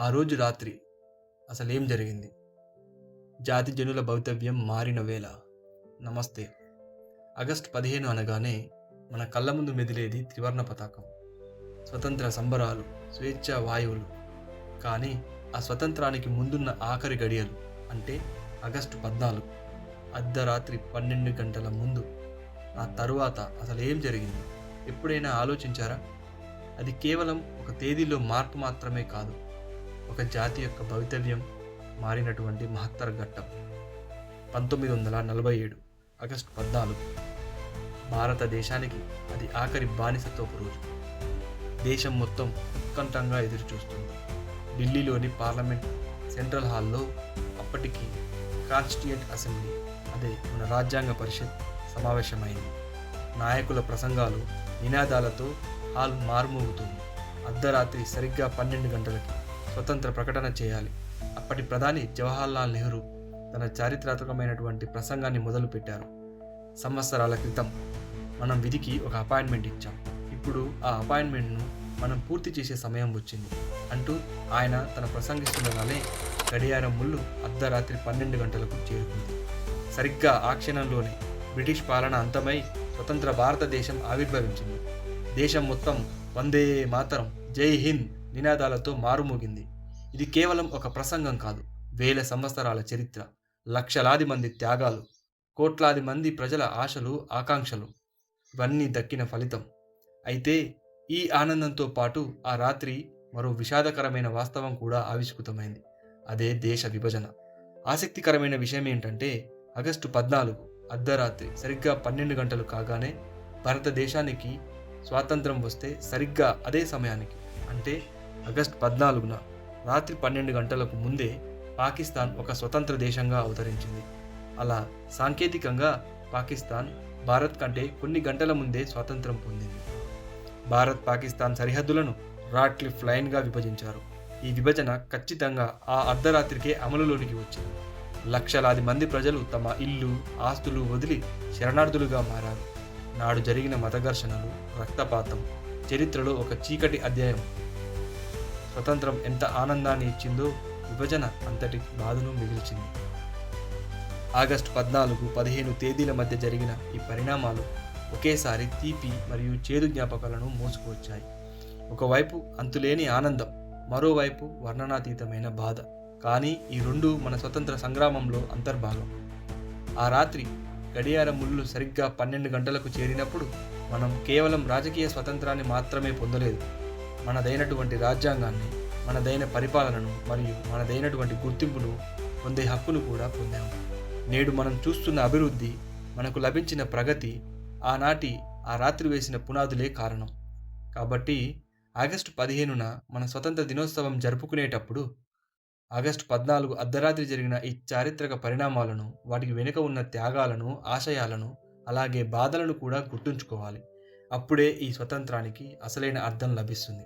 ఆ రోజు రాత్రి అసలు ఏం జరిగింది? జాతి జనుల భవితవ్యం మారిన వేళ. నమస్తే. ఆగస్టు పదిహేను అనగానే మన కళ్ళ ముందు మెదిలేది త్రివర్ణ పతాకం. స్వతంత్ర సంబరాలు స్వేచ్ఛ వాయువులు. కానీ ఆ స్వతంత్రానికి ముందున్న ఆఖరి గడియలు అంటే ఆగస్టు పద్నాలుగు. అర్ధరాత్రి పన్నెండు గంటల ముందు. ఆ తరువాత అసలు ఏం జరిగింది? ఎప్పుడైనా ఆలోచించారా? అది కేవలం ఒక తేదీలో మార్పు మాత్రమే కాదు. ఒక జాతి యొక్క భవితవ్యం మారినటువంటి మహత్తర ఘట్టం. పంతొమ్మిది వందల నలభై ఏడు ఆగస్టు పద్నాలుగు. భారతదేశానికి అది ఆఖరి బానిసత్వపు రోజు. దేశం మొత్తం ఉత్కంఠంగా ఎదురుచూస్తుంది. ఢిల్లీలోని పార్లమెంట్ సెంట్రల్ హాల్లో అప్పటికి కాన్స్టిట్యూయెంట్ అసెంబ్లీ అదే మన రాజ్యాంగ పరిషత్ సమావేశమైంది. నాయకుల ప్రసంగాలు నినాదాలతో హాల్ మారుమోగుతుంది. అర్ధరాత్రి సరిగ్గా పన్నెండు గంటలకి స్వతంత్ర ప్రకటన చేయాలి. అప్పటి ప్రధాని జవహర్లాల్ నెహ్రూ తన చారిత్రాత్మకమైనటువంటి ప్రసంగాన్ని మొదలుపెట్టారు. సంవత్సరాల క్రితం మనం విధికి ఒక అపాయింట్మెంట్ ఇచ్చాం. ఇప్పుడు ఆ అపాయింట్మెంట్ను మనం పూర్తి చేసే సమయం వచ్చింది. అంటూ ఆయన తన ప్రసంగిస్తుండగానే గడియారం ముళ్ళు అర్ధరాత్రి పన్నెండు గంటలకు చేరుకుంది. సరిగ్గా ఆ క్షణంలోనే బ్రిటిష్ పాలన అంతమై స్వతంత్ర భారతదేశం ఆవిర్భవించింది. దేశం మొత్తం వందే మాతరం జై హింద్ నినాదాలతో మారుమోగింది. ఇది కేవలం ఒక ప్రసంగం కాదు. వేల సంవత్సరాల చరిత్ర లక్షలాది మంది త్యాగాలు కోట్లాది మంది ప్రజల ఆశలు ఆకాంక్షలు. ఇవన్నీ దక్కిన ఫలితం. అయితే ఈ ఆనందంతో పాటు ఆ రాత్రి మరో విషాదకరమైన వాస్తవం కూడా ఆవిష్కృతమైంది. అదే దేశ విభజన. ఆసక్తికరమైన విషయం ఏంటంటే ఆగస్టు పద్నాలుగు అర్ధరాత్రి సరిగ్గా పన్నెండు గంటలు కాగానే భారతదేశానికి స్వాతంత్రం వస్తే సరిగ్గా అదే సమయానికి అంటే ఆగస్టు పద్నాలుగున రాత్రి పన్నెండు గంటలకు ముందే పాకిస్తాన్ ఒక స్వతంత్ర దేశంగా అవతరించింది. అలా సాంకేతికంగా పాకిస్తాన్ భారత్ కంటే కొన్ని గంటల ముందే స్వాతంత్రం పొందింది. భారత్ పాకిస్తాన్ సరిహద్దులను రాట్లిఫ్ లైన్గా విభజించారు. ఈ విభజన ఖచ్చితంగా ఆ అర్ధరాత్రికే అమలులోనికి వచ్చింది. లక్షలాది మంది ప్రజలు తమ ఇల్లు ఆస్తులు వదిలి శరణార్థులుగా మారారు. నాడు జరిగిన మత ఘర్షణలు రక్తపాతం చరిత్రలో ఒక చీకటి అధ్యాయం స్వతంత్రం ఎంత ఆనందాన్ని ఇచ్చిందో విభజన అంతటి బాధను మిగిల్చింది. ఆగస్టు పద్నాలుగు పదిహేను తేదీల మధ్య జరిగిన ఈ పరిణామాలు ఒకేసారి తీపి మరియు చేదు జ్ఞాపకాలను మోసుకువచ్చాయి. ఒకవైపు అంతులేని ఆనందం మరోవైపు వర్ణనాతీతమైన బాధ. కానీ ఈ రెండు మన స్వతంత్ర సంగ్రామంలో అంతర్భాగం. ఆ రాత్రి గడియార ముళ్ళు సరిగ్గా పన్నెండు గంటలకు చేరినప్పుడు మనం కేవలం రాజకీయ స్వతంత్రాన్ని మాత్రమే పొందలేదు. మనదైనటువంటి రాజ్యాంగాన్ని మనదైన పరిపాలనను మరియు మనదైనటువంటి గుర్తింపును పొందే హక్కును కూడా పొందాము నేడు మనం చూస్తున్న అభివృద్ధి మనకు లభించిన ప్రగతి ఆనాటి ఆ రాత్రి వేసిన పునాదులే కారణం. కాబట్టి ఆగస్టు పదిహేనున మన స్వతంత్ర దినోత్సవం జరుపుకునేటప్పుడు ఆగస్టు పద్నాలుగు అర్ధరాత్రి జరిగిన ఈ చారిత్రక పరిణామాలను వాటికి వెనుక ఉన్న త్యాగాలను ఆశయాలను అలాగే బాధలను కూడా గుర్తుంచుకోవాలి. అప్పుడే ఈ స్వతంత్రానికి అసలైన అర్థం లభిస్తుంది.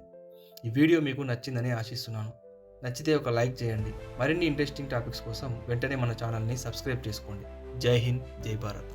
ఈ వీడియో మీకు నచ్చిందని ఆశిస్తున్నాను. నచ్చితే ఒక లైక్ చేయండి. మరిన్ని ఇంట్రెస్టింగ్ టాపిక్స్ కోసం వెంటనే మన ఛానల్ని సబ్స్క్రైబ్ చేసుకోండి. జై హింద్ జై భారత్.